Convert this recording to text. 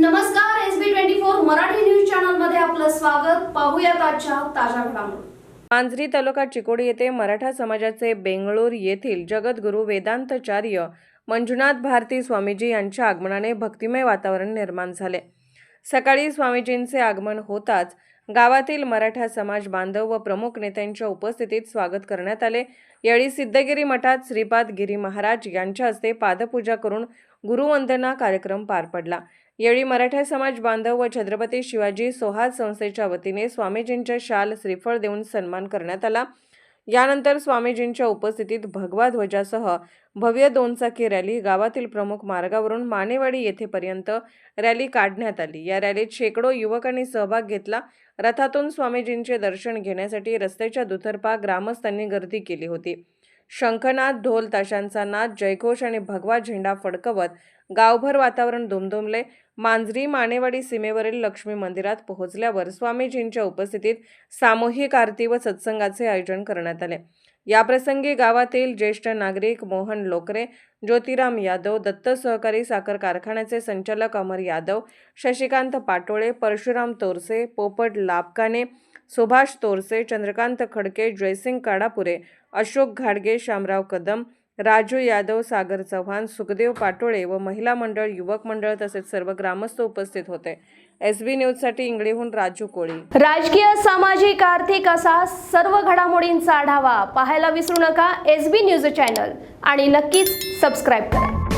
नमस्कार S B twenty four Marathi news चॅनलमध्ये आपलं स्वागत. पाहूयात आजच्या ताज्या घडामोडी. मांजरी तालुका चिकोडी येथे मराठा समाजाचे बेंगळूर येथील जगद्गुरू वेदांताचार्य मंजुनाथ भारती स्वामीजी यांच्या आगमनाने भक्तिमय वातावरण निर्माण झाले. सकाळी स्वामीजींचे आगमन होताच गावातील मराठा समाज बांधव व प्रमुख नेत्यांच्या उपस्थितीत स्वागत करण्यात आले. यावेळी सिद्धगिरी मठात श्रीपाद गिरी महाराज यांच्या हस्ते पादपूजा करून गुरुवंदना कार्यक्रम पार पडला. यावेळी मराठा समाज बांधव व छत्रपती शिवाजी सोहाद संस्थेच्या वतीने स्वामीजींच्या शाल श्रीफळ देऊन सन्मान करण्यात आला. यानंतर स्वामीजींच्या उपस्थितीत भगवा ध्वजासह भव्य दोनचाकी रॅली गावातील प्रमुख मार्गावरून मानेवाडी येथेपर्यंत रॅली काढण्यात आली. या रॅलीत शेकडो युवकांनी सहभाग घेतला. रथातून स्वामीजींचे दर्शन घेण्यासाठी रस्त्याच्या दुतर्फा ग्रामस्थांनी गर्दी केली होती. शंखनाद ढोल ताशांचा नाद जयघोष आणि भगवा झेंडा फडकवत गावभर वातावरण दुमदुमले. मांजरी मानेवाडी सीमेवरील लक्ष्मी मंदिरात पोहोचल्यावर स्वामीजींच्या उपस्थितीत सामूहिक आरती व सत्संगाचे आयोजन करण्यात आले. याप्रसंगी गावातील ज्येष्ठ नागरिक मोहन लोकरे ज्योतिराम यादव दत्त सहकारी साखर कारखान्याचे संचालक अमर यादव शशिकांत पाटोळे परशुराम तोरसे पोपट लाभकाने सुभाष तोरसे चंद्रकांत खडके जयसिंग काडापुरे अशोक घाडगे शामराव कदम राजू यादव सागर चव्हाण सुखदेव पाटोळे व महिला मंडळ युवक मंडळ तसेच सर्व ग्रामस्थ उपस्थित होते. एस बी न्यूजसाठी इंगळीहून राजू कोळी. राजकीय सामाजिक आर्थिक असा सर्व घडामोडींचा आढावा पाहायला विसरू नका एस बी न्यूज चॅनल आणि नक्कीच सबस्क्राईब करा.